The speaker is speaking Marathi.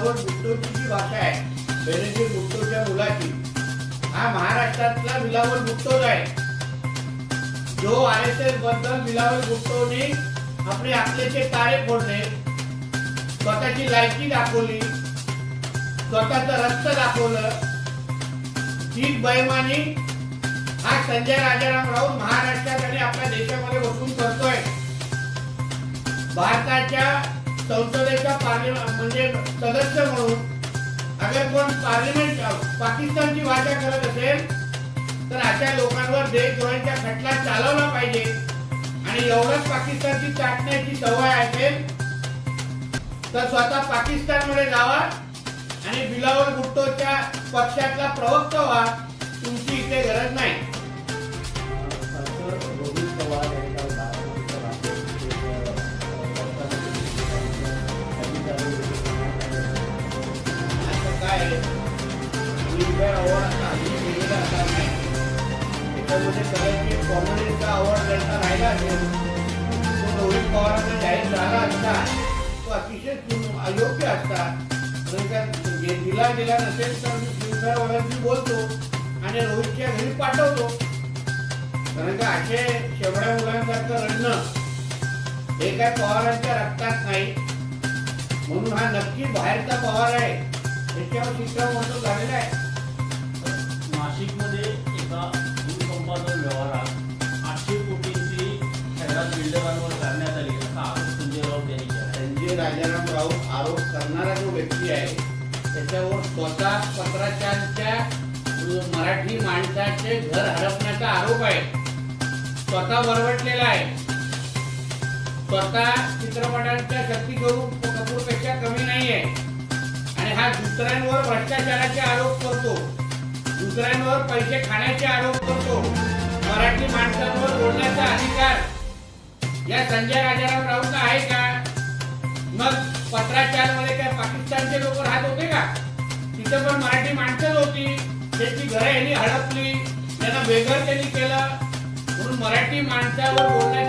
भुट्टोची जी भाषा आहे. बेनजीर भुट्टोच्या मुलाची. हा महाराष्ट्रातला बिलावल भुट्टोच आहे. जो आर एस एसबद्दल बिलावल भुट्टोने आपले आपल्याचे तारे फोडले. स्वतःची लायकी दाखवली. स्वतःचं रक्त दाखवलं. तीच बैमानी हा संजय राजाराम राऊत महाराष्ट्रात आणि आपल्या देशामध्ये बसून करतोय. भारताच्या संसदेचा पार्लिमेंट म्हणजे सदस्य म्हणून अगर कोण पार्लिमेंट पाकिस्तानची भाषा करत असेल तर अशा लोकांवर देशद्रोहांच्या खटला चालवला पाहिजे. आणि एवढंच पाकिस्तानची चाटण्याची सवय असेल तर स्वतः पाकिस्तानमध्ये जावा आणि बिलावल भुट्टोच्या पक्षातला प्रवक्ता व्हा. फिल्मफेअर अवॉर्ड आता हल्ली दिलेला आता नाही. त्याच्यामध्ये कदाचित कॉमेडीचा अवॉर्ड त्यांचा राहिला असेल तो रोहित पवारांना जाहीर झाला असता तो अतिशय अयोग्य असता कारण जे दिला गेला नसेल तर मी फिल्मफेअर बोलतो आणि रोहितच्या घरी पाठवतो कारण का असे शेवड्या मुलांसारखं रडणं हे काय पवारांच्या रक्तात नाही म्हणून हा नक्की बाहेरचा पवार आहे त्याच्यावर शिक्षण शिक्कामोर्तब झालेला आहे बिल्डरांवर करण्यात आली असा आरोप संजय राऊत यांनी केला संजय राजाराम राऊत आरोप करणारा जो व्यक्ती आहे त्याच्यावर स्वतः पत्राचारच्या मराठी माणसाचे घर हडपण्याचा आरोप आहे. स्वतः बरवटलेला आहे. स्वतः चित्रपटांच्या शक्ती करून कपूरपेक्षा कमी नाही आहे आणि हा दुसऱ्यांवर भ्रष्टाचाराचे आरोप करतो. दुसऱ्यांवर पैसे खाण्याचे आरोप करतो. मराठी माणसांवर बोलण्याचा अधिकार या संजय राजाराम राऊत आहे का? मग पत्राचारमध्ये काय पाकिस्तानचे लोक राहत होते का? तिथे पण मराठी माणसंच होती. त्याची घरं यांनी हडपली. त्यांना बेघर त्यांनी केलं. म्हणून मराठी माणसावर बोलण्याची